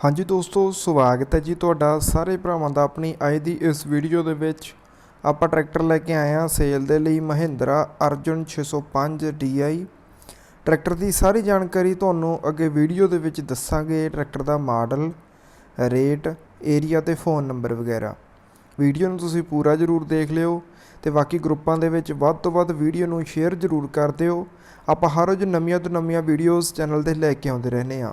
ਹਾਂਜੀ ਦੋਸਤੋ, ਸਵਾਗਤ ਹੈ ਜੀ ਤੁਹਾਡਾ ਸਾਰੇ ਭਰਾਵਾਂ ਦਾ ਆਪਣੀ ਅੱਜ ਦੀ ਇਸ ਵੀਡੀਓ ਦੇ ਵਿੱਚ। ਆਪਾਂ ਟਰੈਕਟਰ ਲੈ ਕੇ ਆਏ ਹਾਂ ਸੇਲ ਦੇ ਲਈ ਮਹਿੰਦਰਾ ਅਰਜੁਨ 605 DI ਟਰੈਕਟਰ ਦੀ ਸਾਰੀ ਜਾਣਕਾਰੀ ਤੁਹਾਨੂੰ ਅੱਗੇ ਵੀਡੀਓ ਦੇ ਵਿੱਚ ਦੱਸਾਂਗੇ। ਟਰੈਕਟਰ ਦਾ ਮਾਡਲ, ਰੇਟ, ਏਰੀਆ ਤੇ ਫੋਨ ਨੰਬਰ ਵਗੈਰਾ। ਵੀਡੀਓ ਨੂੰ ਤੁਸੀਂ ਪੂਰਾ ਜ਼ਰੂਰ ਦੇਖ ਲਿਓ ਤੇ ਬਾਕੀ ਗਰੁੱਪਾਂ ਦੇ ਵਿੱਚ ਵੱਧ ਤੋਂ ਵੱਧ ਵੀਡੀਓ ਨੂੰ ਸ਼ੇਅਰ ਜ਼ਰੂਰ ਕਰ ਦਿਓ। ਆਪਾਂ ਹਰ ਰੋਜ਼ ਨਵੀਆਂ ਤੋਂ ਨਵੀਆਂ ਵੀਡੀਓਜ਼ ਚੈਨਲ ਤੇ ਲੈ ਕੇ ਆਉਂਦੇ ਰਹਿੰਦੇ ਹਾਂ।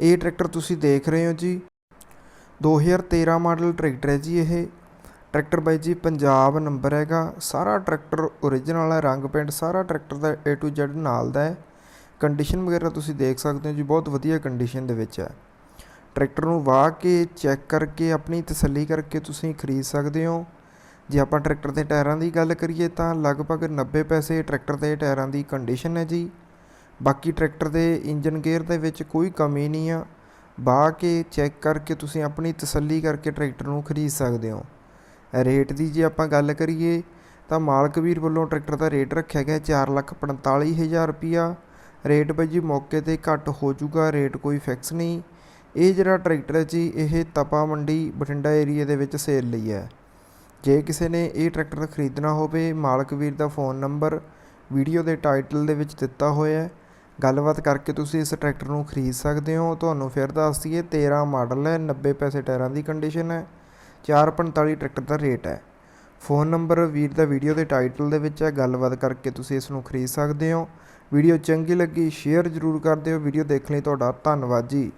ਇਹ ਟਰੈਕਟਰ ਤੁਸੀਂ ਦੇਖ ਰਹੇ ਹੋ ਜੀ। 2013 ਮਾਡਲ ਟਰੈਕਟਰ ਹੈ ਜੀ ਇਹ। ਟਰੈਕਟਰ ਬਾਈ ਜੀ ਪੰਜਾਬ ਨੰਬਰ ਹੈਗਾ। ਸਾਰਾ ਟਰੈਕਟਰ ਓਰੀਜਨਲ ਹੈ, ਰੰਗ ਪੇਂਟ ਸਾਰਾ ਟਰੈਕਟਰ ਦਾ A to Z ਨਾਲ ਦਾ ਹੈ। ਕੰਡੀਸ਼ਨ ਵਗੈਰਾ ਤੁਸੀਂ ਦੇਖ ਸਕਦੇ ਹੋ ਜੀ, ਬਹੁਤ ਵਧੀਆ ਕੰਡੀਸ਼ਨ ਦੇ ਵਿੱਚ ਹੈ। ਟਰੈਕਟਰ ਨੂੰ ਵਾਹ ਕੇ ਚੈੱਕ ਕਰਕੇ, ਆਪਣੀ ਤਸੱਲੀ ਕਰਕੇ ਤੁਸੀਂ ਖਰੀਦ ਸਕਦੇ ਹੋ। ਜੇ ਆਪਾਂ ਟਰੈਕਟਰ ਦੇ ਟਾਇਰਾਂ ਦੀ ਗੱਲ ਕਰੀਏ ਤਾਂ ਲਗਭਗ 90 ਪੈਸੇ ਟਰੈਕਟਰ ਦੇ ਟਾਇਰਾਂ ਦੀ ਕੰਡੀਸ਼ਨ ਹੈ ਜੀ। ਬਾਕੀ ਟਰੈਕਟਰ ਦੇ ਇੰਜਨ ਗੇਅਰ ਦੇ ਵਿੱਚ ਕੋਈ ਕਮੀ ਨਹੀਂ ਆ। ਬਾਹ ਕੇ ਚੈੱਕ ਕਰਕੇ ਤੁਸੀਂ ਆਪਣੀ ਤਸੱਲੀ ਕਰਕੇ ਟਰੈਕਟਰ ਨੂੰ ਖਰੀਦ ਸਕਦੇ ਹੋ। ਰੇਟ ਦੀ ਜੇ ਆਪਾਂ ਗੱਲ ਕਰੀਏ ਤਾਂ ਮਾਲਕ ਵੀਰ ਵੱਲੋਂ ਟਰੈਕਟਰ ਦਾ ਰੇਟ ਰੱਖਿਆ ਗਿਆ 445000 ਰੁਪਿਆ ਰੇਟ ਬਾਈ ਜੀ ਮੌਕੇ ਤੇ ਘੱਟ ਹੋ ਜਾਊਗਾ, ਰੇਟ ਕੋਈ ਫਿਕਸ ਨਹੀਂ। ਇਹ ਜਿਹੜਾ ਟਰੈਕਟਰ ਹੈ ਜੀ, ਇਹ ਤਪਾ ਮੰਡੀ ਬਠਿੰਡਾ ਏਰੀਆ ਦੇ ਵਿੱਚ ਸੇਲ ਲਈ ਹੈ। ਜੇ ਕਿਸੇ ਨੇ ਇਹ ਟਰੈਕਟਰ ਖਰੀਦਣਾ ਹੋਵੇ, ਮਾਲਕ ਵੀਰ ਦਾ ਫੋਨ ਨੰਬਰ ਵੀਡੀਓ ਦੇ ਟਾਈਟਲ ਦੇ ਵਿੱਚ ਦਿੱਤਾ ਹੋਇਆ ਹੈ। ਗੱਲਬਾਤ ਕਰਕੇ ਤੁਸੀਂ ਇਸ ਟਰੈਕਟਰ ਨੂੰ ਖਰੀਦ ਸਕਦੇ ਹੋ। ਤੁਹਾਨੂੰ ਫਿਰ ਦੱਸ ਦਈਏ 13 ਮਾਡਲ ਹੈ 90 ਪੈਸੇ ਟਾਇਰਾਂ ਦੀ ਕੰਡੀਸ਼ਨ ਹੈ 445 ਟਰੈਕਟਰ ਦਾ ਰੇਟ ਹੈ। ਫੋਨ ਨੰਬਰ ਵੀਰ ਦਾ ਵੀਡੀਓ ਦੇ ਟਾਈਟਲ ਦੇ ਵਿੱਚ ਹੈ, ਗੱਲਬਾਤ ਕਰਕੇ ਤੁਸੀਂ ਇਸ ਨੂੰ ਖਰੀਦ ਸਕਦੇ ਹੋ। ਵੀਡੀਓ ਚੰਗੀ ਲੱਗੀ ਸ਼ੇਅਰ ਜ਼ਰੂਰ ਕਰ ਦਿਓ। ਵੀਡੀਓ ਦੇਖਣ ਲਈ ਤੁਹਾਡਾ ਧੰਨਵਾਦ ਜੀ।